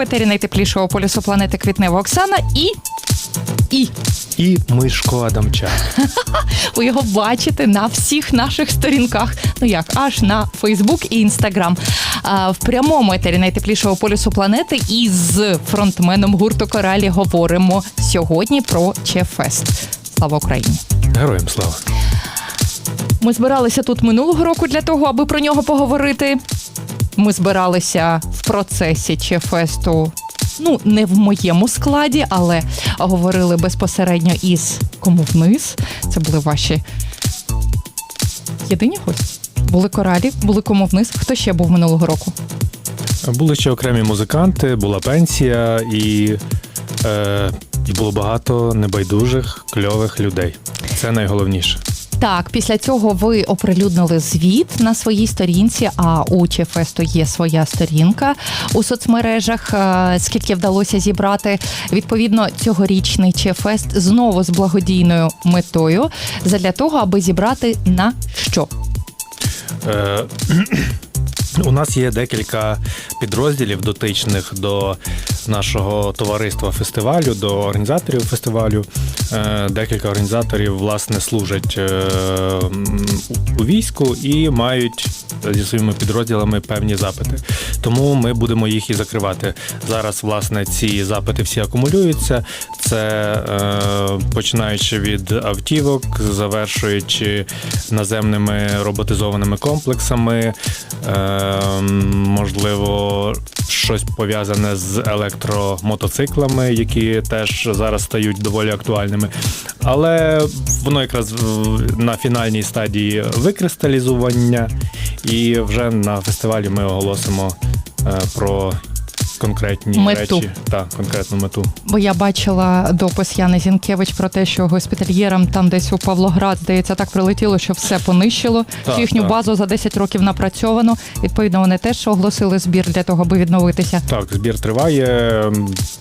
етері найтеплішого полюсу планети Квітнева Оксана і. І І Мишко Адамчак. ви його бачите на всіх наших сторінках. Ну як, аж на Фейсбук і Інстаграм. А, в прямому етері найтеплішого полюсу планети із фронтменом гурту Коралі говоримо сьогодні про Чефест. Слава Україні! Героям слава. Ми збиралися тут минулого року для того, аби про нього поговорити. Ми збиралися в процесі Чефесту. Ну, не в моєму складі, але говорили безпосередньо із кому вниз. Це були ваші єдині гості. Були коралі, були кому вниз. Хто ще був минулого року? Були ще окремі музиканти, була пенсія і, е, і було багато небайдужих, кльових людей. Це найголовніше. Так, після цього ви оприлюднили звіт на своїй сторінці. А у Чефесту є своя сторінка у соцмережах. е, Скільки вдалося зібрати відповідно цьогорічний Чефест знову з благодійною метою задля того, аби зібрати на що? Е, У нас є декілька підрозділів дотичних до нашого товариства фестивалю, до організаторів фестивалю. Е, Декілька організаторів власне служать е, у війську і мають зі своїми підрозділами певні запити. Тому ми будемо їх і закривати. Зараз, власне, ці запити всі акумулюються. Це е, починаючи від автівок, завершуючи наземними роботизованими комплексами, можливо, щось пов'язане з електромотоциклами, які теж зараз стають доволі актуальними. Але воно якраз на фінальній стадії викристалізування, і вже на фестивалі ми оголосимо е, про конкретні Мету. речі та конкретну мету. Бо я бачила допис Яни Зінкевич про те, що госпітальєрам там десь у Павлоград, здається, так прилетіло, що все понищило. Так, їхню так. базу за 10 років напрацьовано. Відповідно, вони теж оголосили збір для того, аби відновитися. Так, збір триває.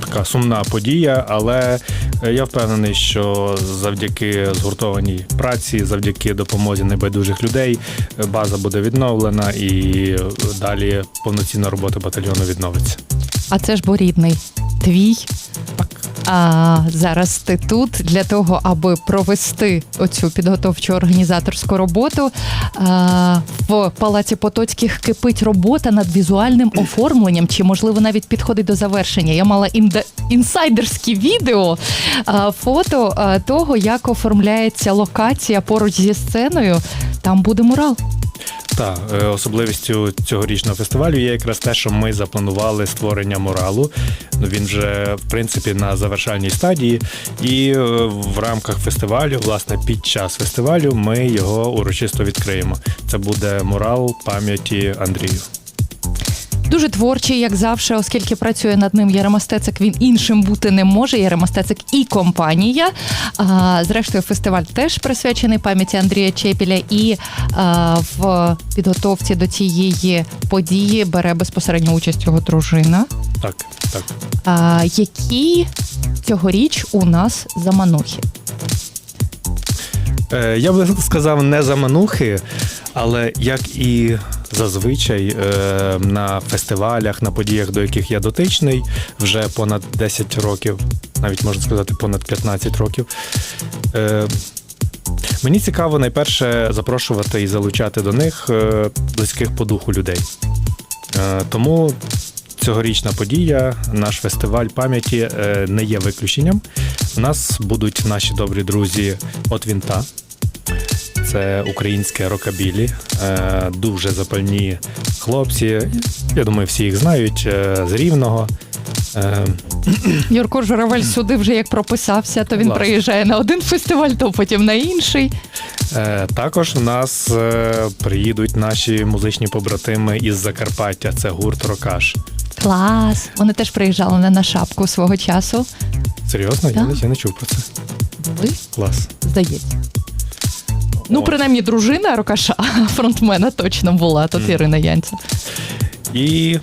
Така сумна подія, але е, я впевнений, що завдяки згуртованій праці, завдяки допомозі небайдужих людей, е, база буде відновлена і е, далі повноцінна робота батальйону відновиться. А це ж бо рідний твій. А зараз ти тут для того, аби провести оцю підготовчу організаторську роботу. А, в палаці Потоцьких кипить робота над візуальним оформленням, чи можливо навіть підходить до завершення. Я мала інде- інсайдерські відео, а, фото а, того, як оформляється локація поруч зі сценою. Там буде мурал. Так, е, особливістю цьогорічного фестивалю є якраз те, що ми запланували створення моралу. Ну він вже в принципі на завершальній стадії, і е, в рамках фестивалю, власне, під час фестивалю, ми його урочисто відкриємо. Це буде мурал пам'яті Андрію. Дуже творчий, як завжди, оскільки працює над ним Яремостецик, він іншим бути не може. Яремостецик і компанія. А, зрештою, фестиваль теж присвячений пам'яті Андрія Чепіля, і а, в підготовці до цієї події бере безпосередньо участь його дружина. Так, так. А, які цьогоріч у нас заманухи? Е, Я би сказав не заманухи, але як і зазвичай е, на фестивалях, на подіях, до яких я дотичний, вже понад 10 років, навіть можна сказати, понад 15 років. Е, Мені цікаво найперше запрошувати і залучати до них близьких по духу людей. Тому цьогорічна подія, наш фестиваль пам'яті е, не є виключенням. У нас будуть наші добрі друзі от Вінта. Це українське рокабілі, е, дуже запальні хлопці. Я думаю, всі їх знають е, з Рівного. Юрко Журавель сюди вже як прописався, то він Власне. приїжджає на один фестиваль, то потім на інший. Також у нас приїдуть наші музичні побратими із Закарпаття. Це гурт Рокаш. Клас! Вони теж приїжджали на, на шапку свого часу. Серйозно? Я, не- я не чув про це. Були? Клас. Здається. Ну, принаймні, дружина Рокаша, фронтмена точно була, тут Мгм. Ірина Янця. І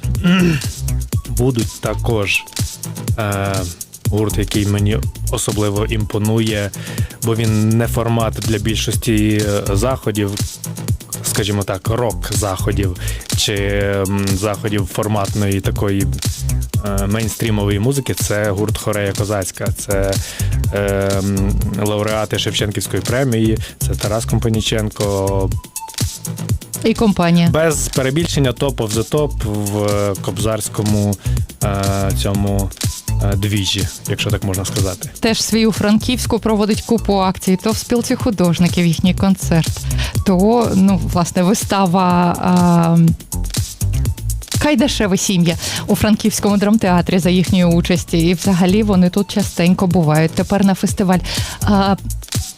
будуть також е, гурт, який мені особливо імпонує, бо він не формат для більшості е, заходів, скажімо так, рок-заходів чи заходів форматної такої е, мейнстрімової музики це гурт Хорея Козацька, це е, лауреати Шевченківської премії, це Тарас Компаніченко. І компанія. Без перебільшення топ of the топ в кобзарському е, цьому е, двіжі, якщо так можна сказати. Теж свій у Франківську проводить купу акцій, то в спілці художників їхній концерт, то ну, власне вистава. А... Кайдашеве сім'я у Франківському драмтеатрі за їхньої участі, і взагалі вони тут частенько бувають. Тепер на фестиваль. А,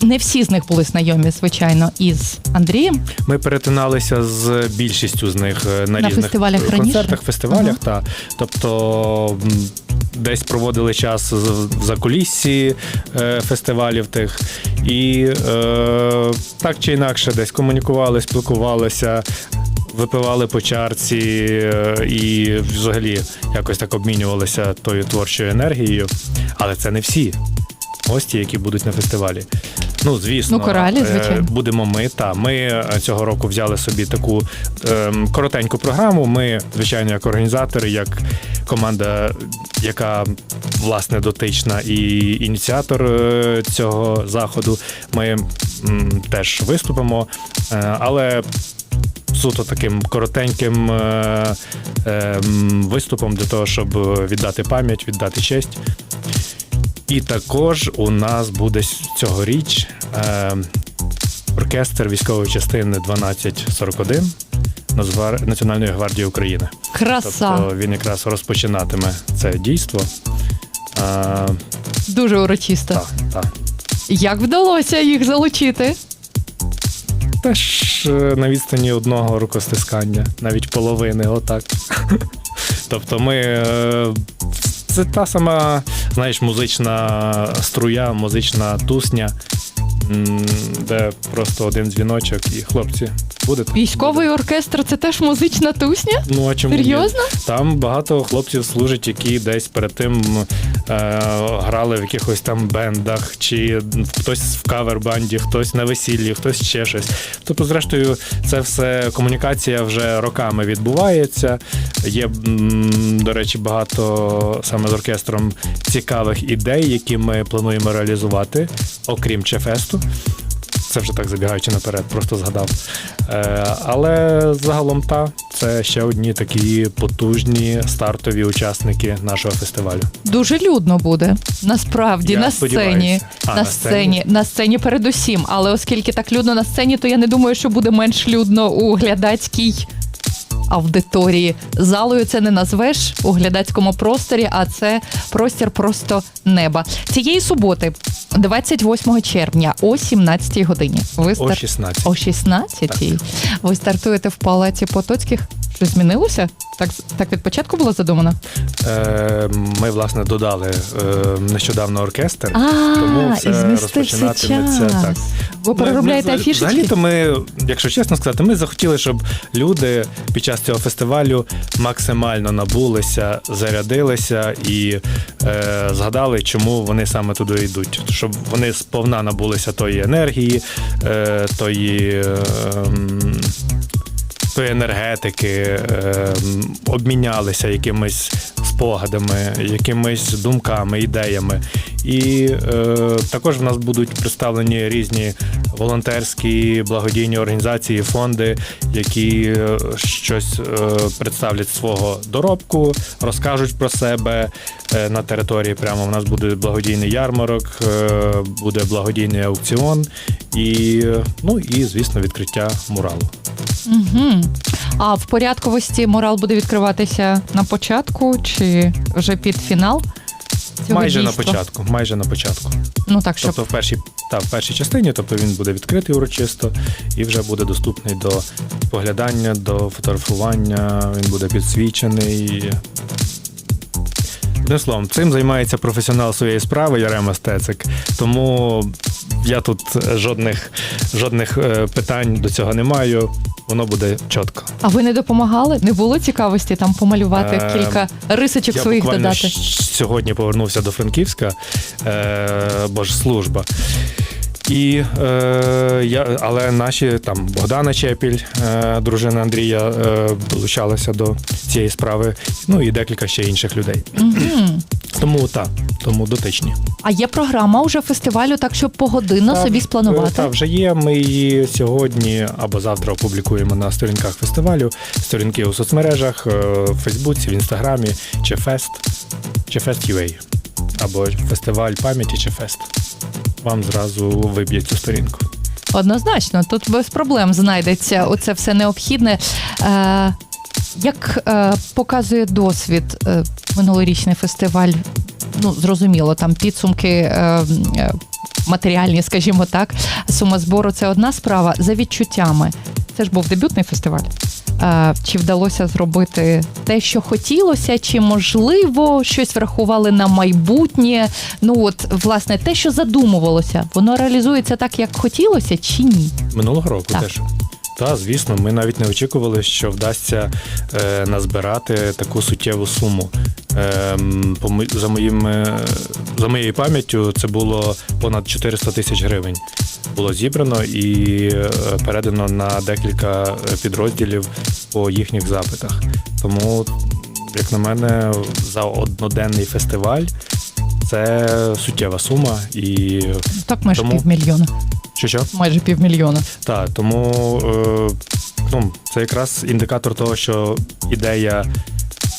не всі з них були знайомі, звичайно, із Андрієм. Ми перетиналися з більшістю з них е, на, На різних фестивалях концертах, раніше? фестивалях. Та тобто десь проводили час з- в закуліссі е, фестивалів тих, і е, так чи інакше, десь комунікували, спілкувалися. Випивали по чарці е, і взагалі якось так обмінювалися тою творчою енергією. Але це не всі гості, які будуть на фестивалі. Ну, звісно, Ну, коралі, е, звичайно. будемо ми. Та ми е, цього року взяли собі таку ем, коротеньку програму. Ми, звичайно, як організатори, як команда, яка власне дотична і ініціатор е, цього заходу. Ми м, теж виступимо, Е, але. Суто таким коротеньким е, е, виступом для того, щоб віддати пам'ять, віддати честь. І також у нас буде цьогоріч е, оркестр військової частини 1241 Національної гвардії України. Краса Тобто він якраз розпочинатиме це дійство. Е, дуже урочиста. так, так. Як вдалося їх залучити? Теж е, на відстані одного рукостискання, навіть половини, отак. Тобто ми. е, Це та сама, знаєш, музична струя, музична тусня, де просто один дзвіночок і хлопці. Будете? Військовий оркестр це теж музична тусня? Ну а чому ні? Там багато хлопців служать, які десь перед тим е, грали в якихось там бендах, чи хтось в кавер-банді, хтось на весіллі, хтось ще щось. Тобто, зрештою, це все комунікація вже роками відбувається. Є, до речі, багато саме з оркестром цікавих ідей, які ми плануємо реалізувати, окрім Чефесту. Це вже так забігаючи наперед, просто згадав. Е, але загалом та це ще одні такі потужні стартові учасники нашого фестивалю. Дуже людно буде. Насправді Я на сцені. А, на на сцені, сцені? на сцені передусім. Але оскільки так людно на сцені, то я не думаю, що буде менш людно у глядацькій аудиторії. Залою це не назвеш у глядацькому просторі, а це простір просто неба. Цієї суботи, 28 червня, о 17 годині. Ви О стар... 16. О 16-й. Ви стартуєте в палаці Потоцьких. Що змінилося? Так, так від початку було задумано? Е, ми, власне, додали е, нещодавно оркестр. А, Тому все розпочинатиметься так. Ви переробляєте афішечки? Взагалі-то ми, якщо чесно сказати, ми захотіли, щоб люди під час цього фестивалю максимально набулися, зарядилися і е, згадали, чому вони саме туди йдуть. Щоб вони сповна набулися тої енергії, е, тої. Е, м, тої енергетики, ем, обмінялися якимись спогадами, якимись думками, ідеями. І е, також в нас будуть представлені різні волонтерські благодійні організації, фонди, які е, щось е, представлять свого доробку, розкажуть про себе е, на території. Прямо в нас буде благодійний ярмарок, е, буде благодійний аукціон і, ну, і звісно, відкриття муралу. Угу. А в порядковості морал буде відкриватися на початку чи вже під фінал? Цього майже дійства? на початку. Майже на початку. Ну так, щоб Тобто в першій, та, в першій частині, тобто він буде відкритий урочисто і вже буде доступний до поглядання, до фотографування, він буде підсвічений. Одним словом, цим займається професіонал своєї справи Ярема Стецик. Тому я тут жодних, жодних е, питань до цього не маю. Воно буде чітко. а ви не допомагали? Не було цікавості там помалювати Е, кілька рисочок Я своїх буквально додати? сьогодні повернувся до Франківська, е, бо ж служба. І, е, я, але наші там Богдана Чепіль, е, дружина Андрія, е, долучалася до цієї справи. Ну і декілька ще інших людей. Мгм. Тому так, тому дотичні. А є програма уже фестивалю, так щоб погодинно Та, собі спланувати. Так, вже є. Ми її сьогодні або завтра опублікуємо на сторінках фестивалю, сторінки у соцмережах, е, в Фейсбуці, в Інстаграмі, чи Фест, чи Фест UA, або фестиваль пам'яті чи Фест. Вам зразу виб'є цю сторінку. Однозначно, тут без проблем знайдеться оце все необхідне. Як е, показує досвід е, минулорічний фестиваль, ну зрозуміло, там підсумки. Е, е, Матеріальні, скажімо так, сума збору це одна справа. За відчуттями, це ж був дебютний фестиваль. Е, Чи вдалося зробити те, що хотілося, чи можливо щось врахували на майбутнє? Ну от власне те, що задумувалося, воно реалізується так, як хотілося, чи ні? Минулого року Так. теж. Та, звісно, ми навіть не очікували, що вдасться е, назбирати таку суттєву суму. Ем, по, за, моїм, е, за моєю пам'яттю, це було понад 400 тисяч гривень. Було зібрано і е, передано на декілька е, підрозділів по їхніх запитах. Тому, як на мене, за одноденний фестиваль це суттєва сума. І Так, майже Тому- півмільйона. Що що? Майже півмільйона. Так, тому е, ну, це якраз індикатор того, що ідея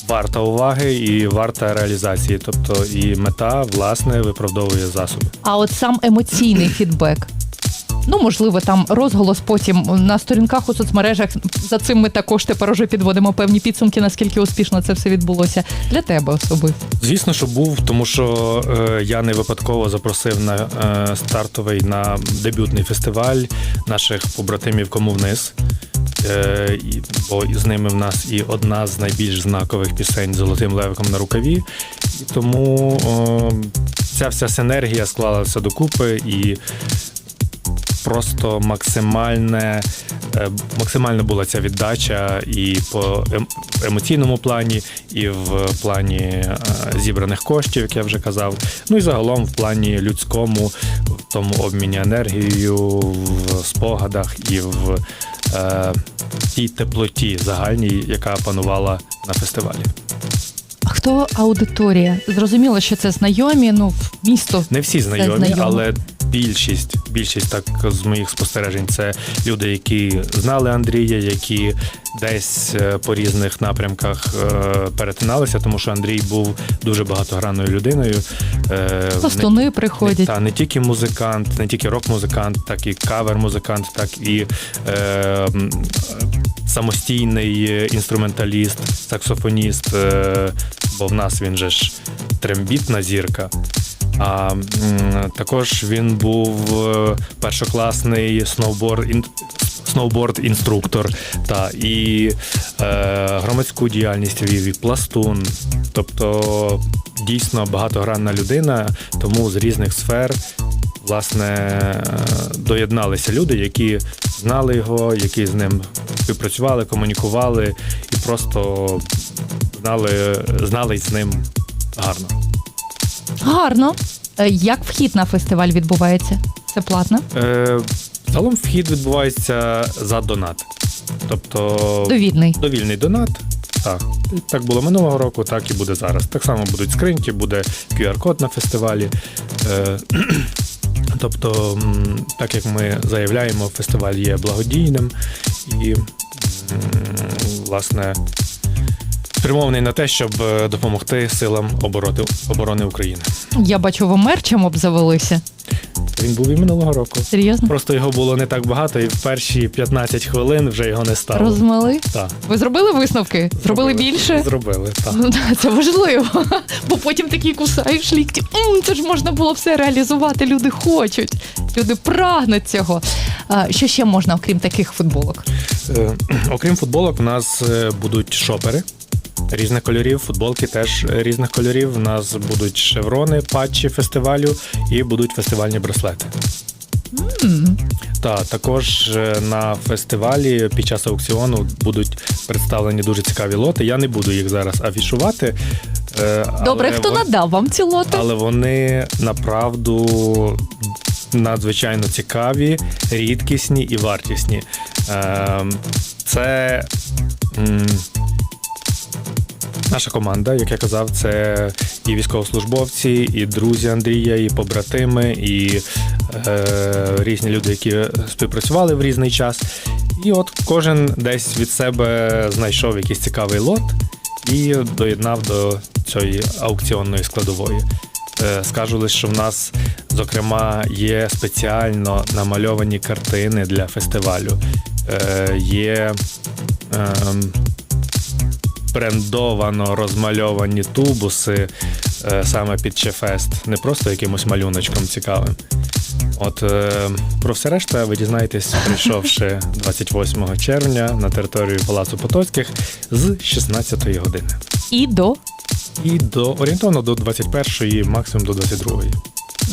варта уваги і варта реалізації. Тобто і мета, власне, виправдовує засоби. А от сам емоційний фідбек. Ну, можливо, там розголос потім на сторінках у соцмережах. За цим ми також тепер уже підводимо певні підсумки, наскільки успішно це все відбулося для тебе особисто. Звісно, що був, тому що е, я не випадково запросив на е, стартовий на дебютний фестиваль наших побратимів Кому вниз. Е, бо з ними в нас і одна з найбільш знакових пісень Золотим левиком на рукаві. Тому е, ця вся синергія склалася докупи і просто максимальне, е, максимальна була ця віддача і по ем- емоційному плані, і в плані е, зібраних коштів, як я вже казав. Ну і загалом в плані людському, в тому обміні енергією, в спогадах і в е, тій теплоті загальній, яка панувала на фестивалі. А хто аудиторія? Зрозуміло, що це знайомі, ну місто. Не всі знайомі, знайомо. але більшість, більшість так з моїх спостережень, це люди, які знали Андрія, які десь е, по різних напрямках е, перетиналися, тому що Андрій був дуже багатогранною людиною. Е, Пластуни не- приходять. Та не тільки музикант, не тільки рок-музикант, так і кавер-музикант, так і е, самостійний інструменталіст, саксофоніст. Бо в нас він же ж трембітна зірка. А також він був е, першокласний сноуборд ін- сноуборд-інструктор та і е, громадську діяльність вів, і пластун. Тобто дійсно багатогранна людина, тому з різних сфер власне е, доєдналися люди, які знали його, які з ним співпрацювали, комунікували і просто знали, знали з ним гарно. Гарно. Е, Як вхід на фестиваль відбувається? Це платно? Е, Загалом вхід відбувається за донат. Тобто Довідний. довільний донат. Так, так було минулого року, так і буде зараз. Так само будуть скриньки, буде QR-код на фестивалі. Е, тобто, м, так як ми заявляємо, фестиваль є благодійним і, м, власне, спрямований на те, щоб е, допомогти силам оборони, оборони України. Я бачу, ви мерчем обзавелися. Він був і минулого року. Серйозно? Просто його було не так багато, і в перші 15 хвилин вже його не стало. Розмили? Так. Ви зробили висновки? Зробили більше? Зробили, так. Ну, це важливо, бо потім такі кусаєш лікті. Це ж можна було все реалізувати. Люди хочуть, люди прагнуть цього. Що ще можна, окрім таких футболок? Е, Окрім футболок, у нас е, будуть шопери різних кольорів, футболки теж різних кольорів. У нас будуть шеврони, патчі фестивалю і будуть фестивальні браслети. М, Та також е, на фестивалі під час аукціону будуть представлені дуже цікаві лоти. Я не буду їх зараз афішувати. е, Добре, хто вон- надав вам ці лоти? Але вони направду надзвичайно цікаві, рідкісні і вартісні. Е, Це наша команда, як я казав, це і військовослужбовці, і друзі Андрія, і побратими, і е, різні люди, які співпрацювали в різний час. І от кожен десь від себе знайшов якийсь цікавий лот і доєднав до цієї аукціонної складової. Е, Скажу лише, що в нас, зокрема, є спеціально намальовані картини для фестивалю. Е, Є ем, брендовано розмальовані тубуси е, саме під Чефест, не просто якимось малюночком цікавим. От е, про все решта ви дізнаєтесь, прийшовши 28 червня на територію Палацу Потоцьких з 16 години. І до І до орієнтовно до 21-ї, максимум до 22-ї.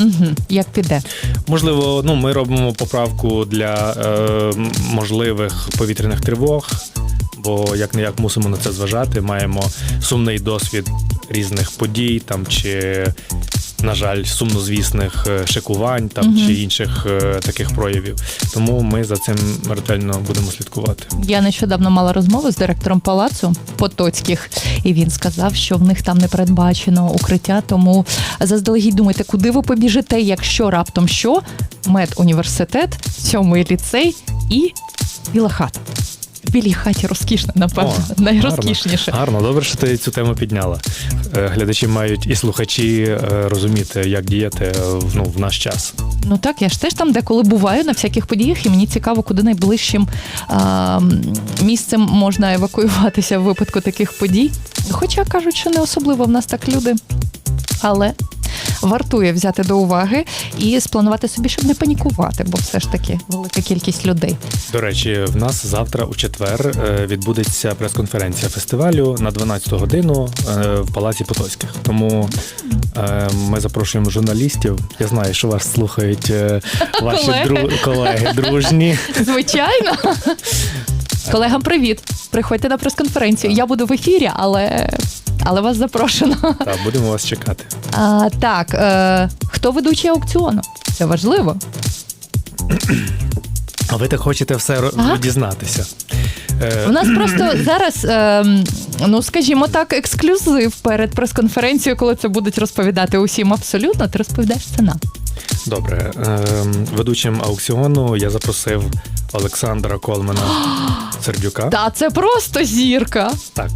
угу, як піде. Можливо, ну ми робимо поправку для е, можливих повітряних тривог, бо як не як мусимо на це зважати. Маємо сумний досвід різних подій там чи. На жаль, сумнозвісних е, шикувань там Мгм. чи інших е, таких проявів. Тому ми за цим ретельно будемо слідкувати. Я нещодавно мала розмову з директором палацу Потоцьких, і він сказав, що в них там не передбачено укриття. Тому заздалегідь думайте, куди ви побіжите, якщо раптом що? Медуніверситет, сьомий ліцей і біла хата. В білій хаті розкішна, напевно, О, найрозкішніше. Гарно, добре, що ти цю тему підняла. Е, Глядачі мають і слухачі е, розуміти, як діяти ну, в наш час. Ну так, я ж теж там деколи буваю на всяких подіях, і мені цікаво, куди найближчим а, місцем можна евакуюватися в випадку таких подій. Хоча кажуть, що не особливо в нас так люди. Але вартує взяти до уваги і спланувати собі, щоб не панікувати, бо все ж таки велика кількість людей. До речі, в нас завтра у четвер е, відбудеться прес-конференція фестивалю на 12 годину е, в Палаці Потоцьких. Тому е, ми запрошуємо журналістів. Я знаю, що вас слухають ваші Колеги. дру... колеги дружні. Звичайно. Колегам привіт! Приходьте на прес-конференцію. Я буду в ефірі, але, але вас запрошено. Та будемо вас чекати. А, так, е, хто ведучий аукціону? Це важливо. А ви так хочете все Ага. дізнатися. Е, У нас просто зараз, е, ну скажімо так, ексклюзив перед прес-конференцією, коли це будуть розповідати усім абсолютно. Ти розповідаєш це нам. Добре, ем, ведучим аукціону я запросив Олександра Колмана Сердюка. Та це просто зірка. Так.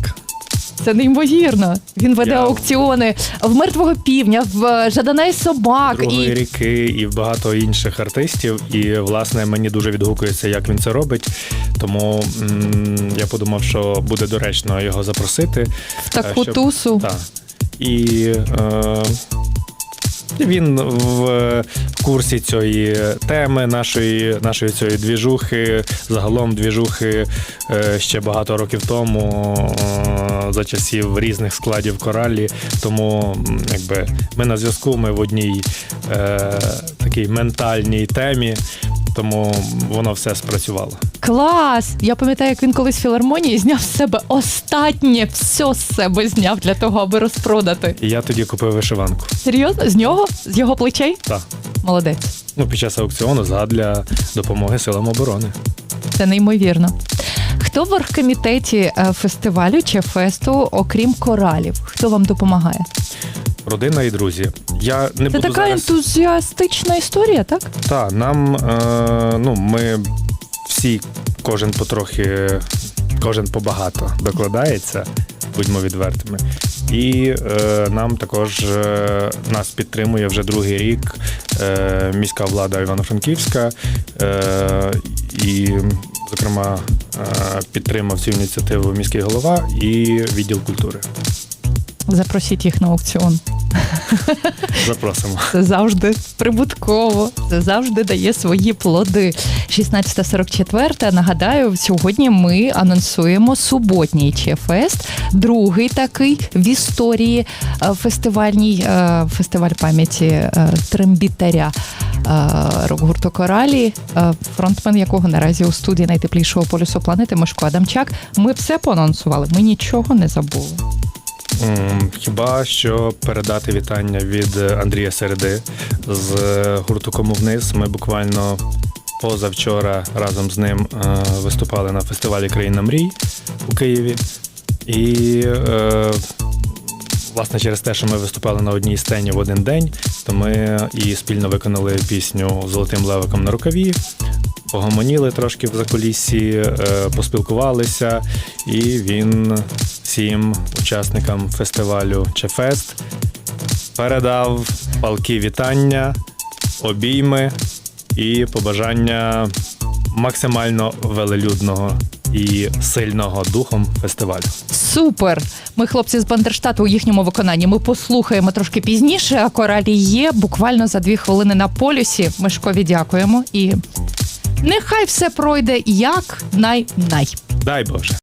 Це неймовірно. Він веде Я- аукціони в мертвого півня, в е, Жадана і собак. Другої І ріки і багато інших артистів. І власне мені дуже відгукується, як він це робить. Тому м, я подумав, що буде доречно його запросити. в таку Е, щоб- тусу. Так. І е, він в курсі цієї теми, нашої, нашої цієї двіжухи, загалом двіжухи е, ще багато років тому, е, за часів різних складів коралі. Тому якби ми на зв'язку, ми в одній е, такій ментальній темі, тому воно все спрацювало. Клас! Я пам'ятаю, як він колись в філармонії зняв з себе останнє, все з себе зняв для того, аби розпродати. І я тоді купив вишиванку. Серйозно? З нього? З його плечей? Так. Молодець. Ну, під час аукціону задля допомоги силам оборони. Це неймовірно. Хто в оргкомітеті е, фестивалю чи фесту, окрім коралів? Хто вам допомагає? Родина і друзі. Я не Це буду така зараз. ентузіастична історія, так? Та нам е, ну ми всі, кожен потрохи, кожен побагато докладається, будьмо відвертими. І е, нам також е, нас підтримує вже другий рік е, міська влада Івано-Франківська. Е, і, зокрема, е, підтримав цю ініціативу міський голова і відділ культури. Запросіть їх на аукціон. Запросимо. Це завжди прибутково, це завжди дає свої плоди. 16.44. Нагадаю, сьогодні ми анонсуємо суботній ЧФест, другий такий в історії е, фестивальній е, фестиваль пам'яті е, трембітаря рок-гурту Коралі, фронтмен якого наразі у студії найтеплішого полюсу планети Мишко Адамчак. Ми все поанонсували, ми нічого не забули. Хіба що передати вітання від Андрія Середи з гурту Кому вниз. Ми буквально позавчора разом з ним е, виступали на фестивалі Країна мрій у Києві. І е, власне через те, що ми виступали на одній сцені в один день, то ми і спільно виконали пісню Золотим левиком на рукаві. Погомоніли трошки в закуліссі, е, поспілкувалися, і він всім учасникам фестивалю Чефест передав палки вітання, обійми і побажання максимально велелюдного і сильного духом фестивалю. Супер! Ми, хлопці з Бандерштату, у їхньому виконанні. Ми послухаємо трошки пізніше. А коралі є буквально за дві хвилини на полюсі. Мишкові дякуємо і нехай все пройде як най-най. Дай Боже.